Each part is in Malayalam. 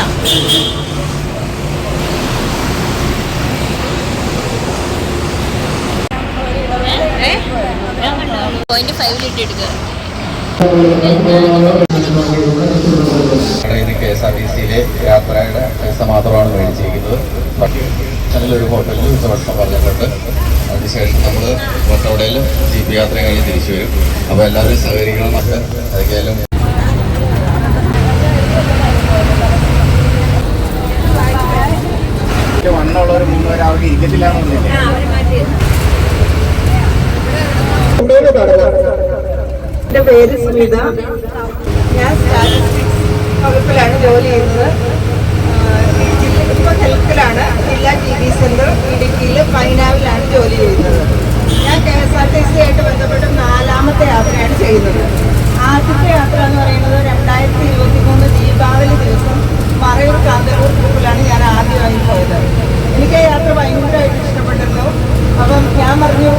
ഇല്ല. പോയിന്റ് ഫൈവിൽ ഇട്ടെടുക്കുക ഇത് കെ എസ് ആർ ടി സിയിലെ യാത്രയുടെ പൈസ മാത്രമാണ് മേടിച്ചിരിക്കുന്നത്. നല്ലൊരു ഹോട്ടലിൽ ഉച്ചഭക്ഷണം പറഞ്ഞിട്ടുണ്ട്. അതിനുശേഷം നമ്മൾ കോട്ടോടയിൽ ജീപ്പ് യാത്ര കഴിഞ്ഞ് തിരിച്ചു വരും. അപ്പോൾ എല്ലാവരും സഹകരിക്കണം നമുക്ക് അതൊക്കെയായാലും അവർക്ക് ഇരിക്കത്തില്ല എന്റെ പേര് സ്മിത ഞാൻ സ്റ്റാറ്റിസ്റ്റിക്സ് വകുപ്പിലാണ് ജോലി ചെയ്യുന്നത് ഇപ്പൊ ഹെൽത്തിലാണ് ജില്ലാ ടി വി സെന്റർ ഇടുക്കിയിൽ പൈനാവിലാണ് ജോലി ചെയ്യുന്നത്. ഞാൻ K S R T C ആയിട്ട് ബന്ധപ്പെട്ട് നാലാമത്തെ യാത്രയാണ് ചെയ്യുന്നത്. ആദ്യത്തെ യാത്ര എന്ന് പറയുന്നത് രണ്ടായിരത്തി ഇരുപത്തി മൂന്ന് ദീപാവലി ദിവസം മറയൂർ കാന്തൂർ ഗ്രൂപ്പിലാണ് ഞാൻ ആദ്യമായി പോയത്. എനിക്ക് ആ യാത്ര ഭയങ്കരമായിട്ട് ഇഷ്ടപ്പെട്ടിരുന്നു. അപ്പം ഞാൻ പറഞ്ഞു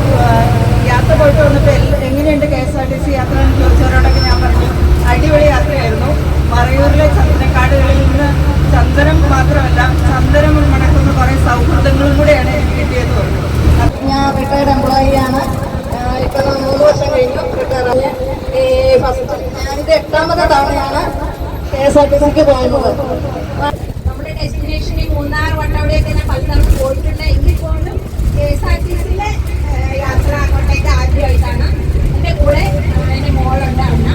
യാത്ര പോയിട്ട് വന്നപ്പോൾ എങ്ങനെയുണ്ട് K S R T C യാത്ര എന്ന് ചോദിച്ചവരോടൊക്കെ ഞാൻ പറഞ്ഞു അടിപൊളി യാത്രയായിരുന്നു. മറയൂരിലെ ചന്ദനക്കാടുകളിൽ നിന്ന് ചന്ദനം മാത്രമല്ല ചന്ദനം മണക്കുന്ന കുറേ സൗഹൃദങ്ങളും കൂടെയാണ് എനിക്ക് കിട്ടിയത് ഞാൻ റിട്ടയർഡ് എംപ്ലോയി ആണ്. ഇപ്പം മൂന്ന് വർഷം കഴിഞ്ഞു റിട്ടയർ ഈ ഫസ്റ്റ് ഞാനിത് എട്ടാമത്തെ തവണയാണ് കെ എസ് ആർ ടി സിക്ക് പോകുന്നത് നമ്മുടെ ഡെസ്റ്റിനേഷനിൽ മൂന്നാർ വട്ടവടെയൊക്കെ ഞാൻ പലതവണ പോയിട്ടുണ്ട്. എങ്കിൽ പോലും കെ എസ് ആർ ടി സിയിലെ യാത്ര കോട്ടയത്ത് ആദ്യമായിട്ടാണ്. എന്റെ കൂടെ എന്റെ മോളുണ്ട് അണ്ണ.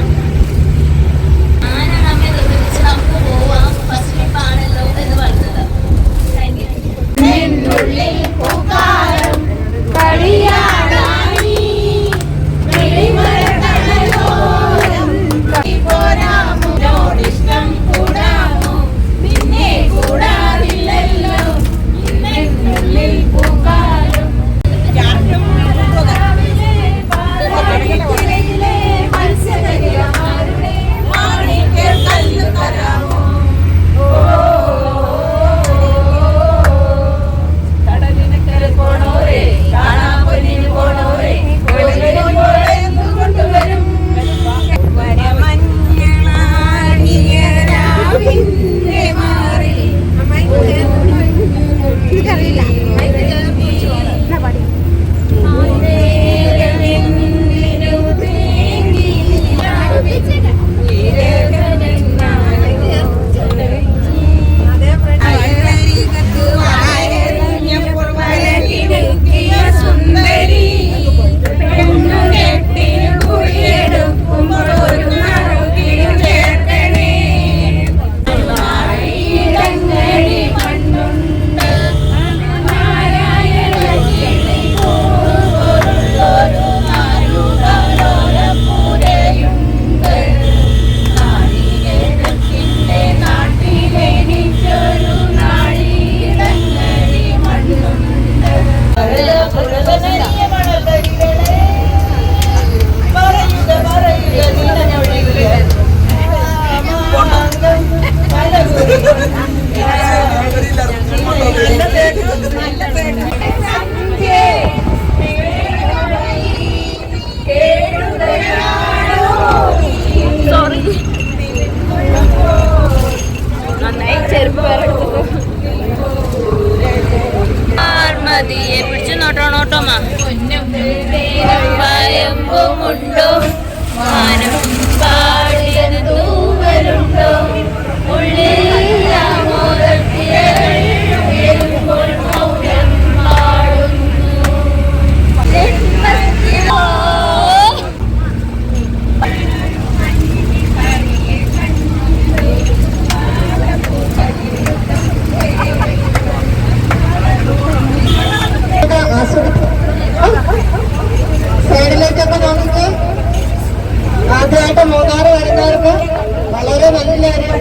നല്ലൊരു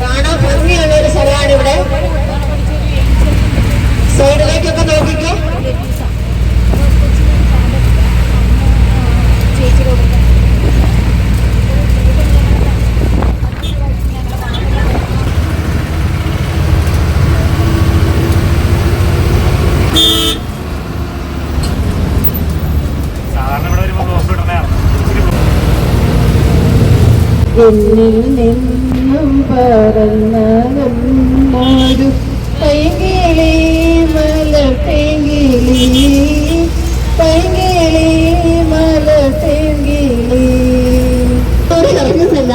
കാണാൻ ഭംഗിയുള്ള ഒരു സ്ഥലമാണ് ഇവിടെ. സൈഡിലേക്കൊക്കെ നോക്കിക്കേ. എന്നിൽ നിന്ന് പറന്നകന്നൊരു പൈകിളി മലട്ടെങ്കിളി പൈകിളി മലട്ടെങ്കിളി ഇറങ്ങുന്നില്ല.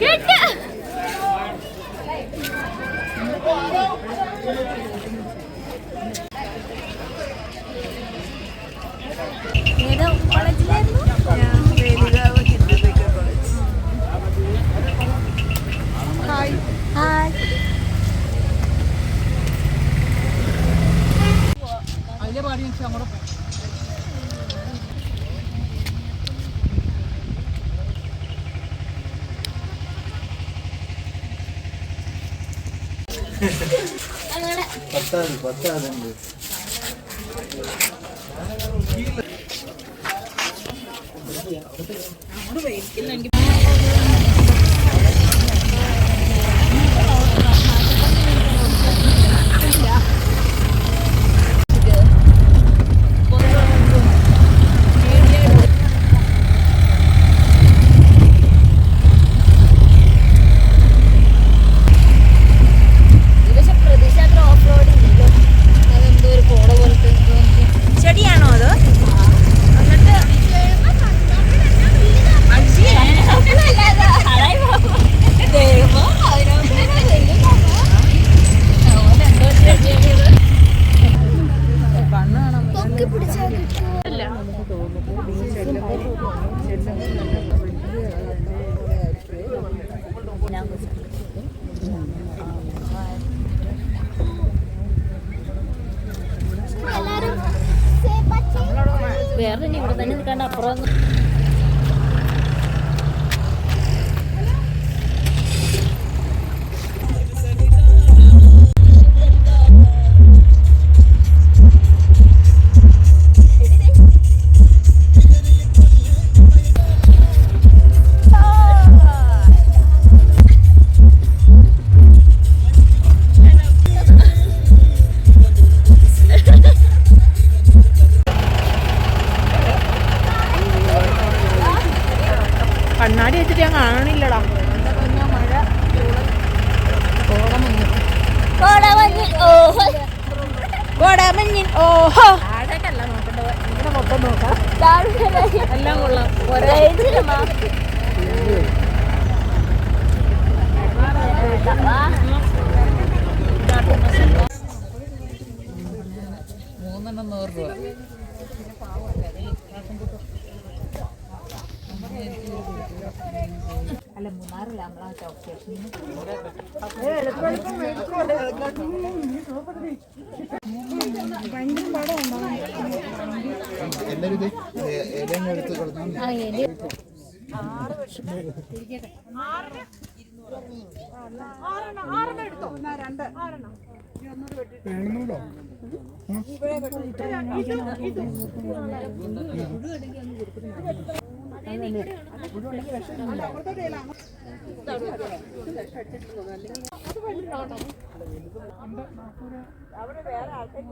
言っ பத்தாது பத்தாது கீழே കണ്ണാടി വെച്ചിട്ട് ഞാൻ കാണണില്ലടാ. ഓഹോ. കോടമഞ്ഞിൻ ഓഹോ എല്ലാം കൊള്ളാം. ഒരേ അല്ല മൂന്നാറില്ല നമ്മളാ ടോപ്പ് സ്റ്റേഷനിൽ അവിടെ വേറെ ആൾക്കാർ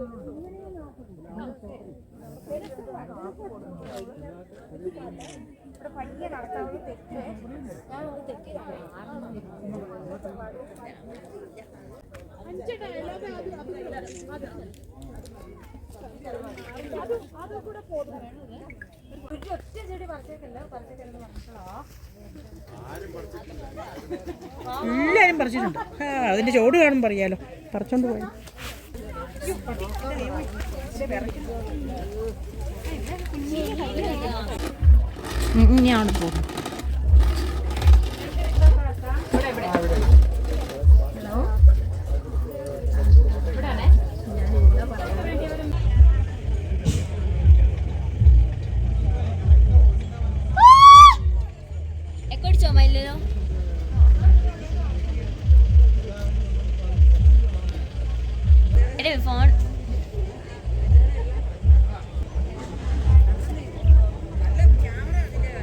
ഇവിടെ പയ്യെ നടത്താവുന്ന തെറ്റ് ഞാൻ ഒരു തെറ്റില്ല അത് കൂടെ പോകുന്നത് എല്ലാവരും ഇത് ഇലയും എടുത്ത് കളഞ്ഞു എല്ലാരും പറിച്ചിട്ടുണ്ട്. അതിന്റെ ചോട് കാണും പറയാലോ പറിച്ചോണ്ട് പോയി. ഇനി അവിടെ പോകും.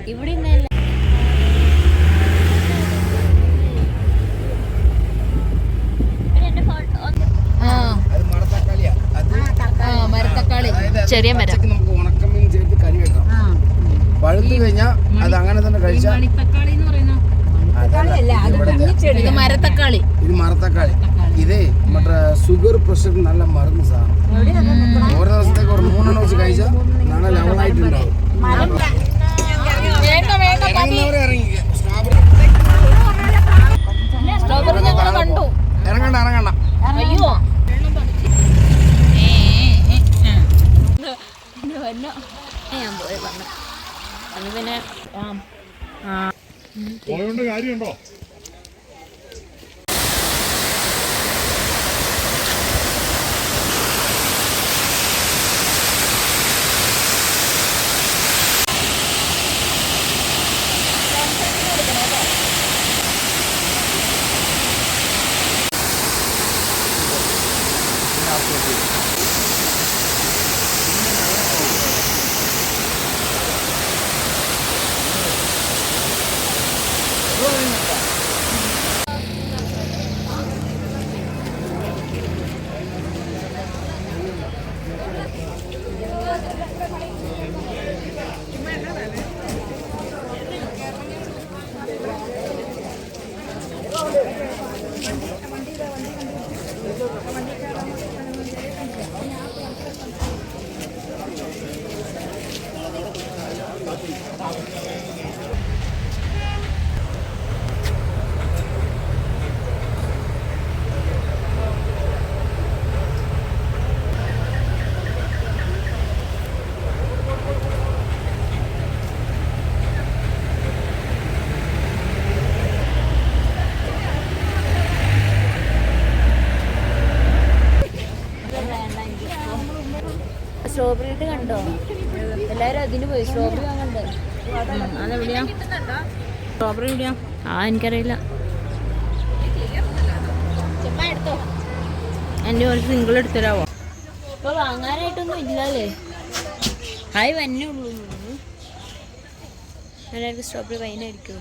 അതായത് അത് ചെറിയ മരം. നമുക്ക് ഉണക്കമീൻ ചേർത്ത് കറി വെക്കാം. പഴുത്തു കഴിഞ്ഞാൽ അത് അങ്ങനെ തന്നെ കഴിച്ചാൽ ഇത് മരത്തക്കാളി. ഇത് മറത്തക്കാളി ഇതേ മറ്റേ ഷുഗർ പ്രഷർ നല്ല മരുന്ന് സാധനം. ഓരോ ദിവസത്തേക്ക് ഒരു മൂന്നെണ്ണം വെച്ച് കഴിച്ചാൽ നല്ല ലെവലായിട്ടുണ്ടാവും ഇറങ്ങണ്ട ഇറങ്ങണ്ട. അയ്യോ. ഞാൻ പോയി പറഞ്ഞു പിന്നെ സ്ട്രോബെറി ഇത് കണ്ടോ എല്ലാരും അതിന് പോയി. സ്ട്രോബെറി വാങ്ങണ്ടേ? അതെവിടെയാ? സ്ട്രോബെറി ഇവിടെയാ ആ എനിക്കറിയില്ല. എന്റെ ഒരു സിംഗിൾ എടുത്തരാവോ ഇപ്പൊ വാങ്ങാനായിട്ടൊന്നും ഇല്ലല്ലേ ഹായ് വന്നേ ഉള്ളൂ. എല്ലാവർക്കും സ്ട്രോബെറി വൈനായിരിക്കും